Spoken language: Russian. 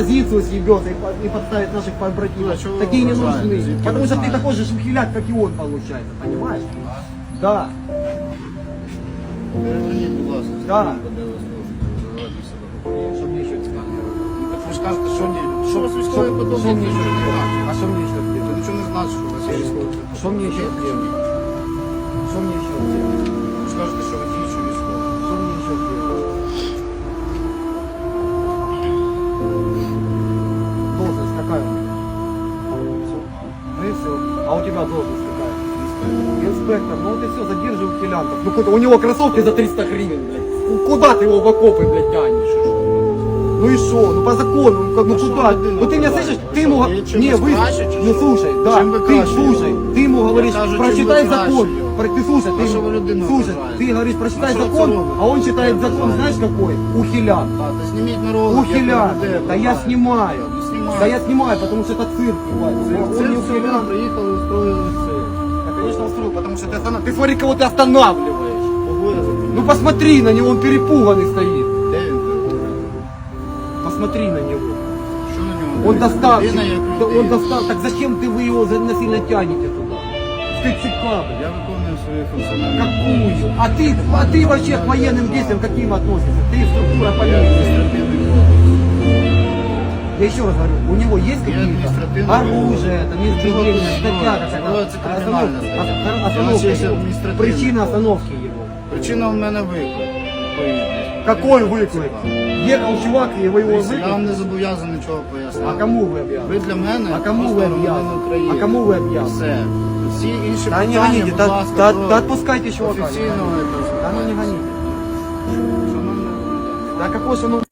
оппозицию съебется и, по- и подставит наших побратимов. А чего вы Такие не уважаете? нужны. Звідки Потому ви что ты знаєте? такой же шмхеляк, как и он, получается, понимаешь? Да. Переверніть, будь ласка, Да. скажіть, де ви служите, називайте себе по-українськи. Что мне еще сказать? Ну, Так ви ж кажете, що ні, що у вас Что військові что подобні, мне еще нічого не делать? значить. А что мне еще Це делать? нічого не значить, що у вас є військові подобні. Что мне еще А у тебя должность какая? Инспектор, ну вот и все, задерживай филянтов. Ну у него кроссовки за 300 гривен, блядь. Ну куда ты его в окопы, блядь, тянешь? Ну и что? Ну по закону, ну, как, ну А куда? людина Ну ты меня бывает? слышишь? Ты ему... Не, вы... Ну що? слушай, да, ты слушай, ты ему говоришь, прочитай закон. його. Про- Ты слушай, На ты... що ви людину Слушай, ображаєте? ты говоришь, прочитай На що це закон, робите? а он читает Я закон, ображаю. знаешь какой? Ухилян. Так, та зніміть на ролик, Ухилян. як ви людей Да я ображаєте. снимаю. Не знімайте. Да я снимаю, потому что это цирк, ебать. Це, Он це не все ухилян. ви приїхали, устроїли це. Да, конечно, устрою, потому что ты, останов- ты смотри, кого ты останавливаешь. Кого я зупинив? Ну посмотри на него, он перепуганный стоит. Де він тут? Посмотри на него. Що на нього? Он достал, Людина, як да людина. он достал. Так зачем ты вы его за- насильно тянете туда? В ТЦК, блядь. Я виконую свої функціональні Какую? А ты, а ты вообще к военным действиям каким относишься? Ты структура полиции. адміністративний кодекс. Я еще раз говорю, у него есть какие-то административное оружие, там есть Чего движение, ты статья строишь? какая-то, Называется остановка, криминальная статья. ост- У нас есть остановка его. административный Причина кодекс. остановки его. Причина в мене виклик. відповідний. Какой выклик? Ехал чувак, и вы его Дивіться, Я вам выклик? не зобов'язаний нічого пояснити. А кому вы объявили? Ви для мене А кому просто ви громадянин об'язані? України. А кому ви об'язані? Все. Всі інші Да не питання, гоните, будь да, ласка, да, до да отпускайте чувака. офіційного. Да ну не гоните. Шановний громадянин. Да какой же ну...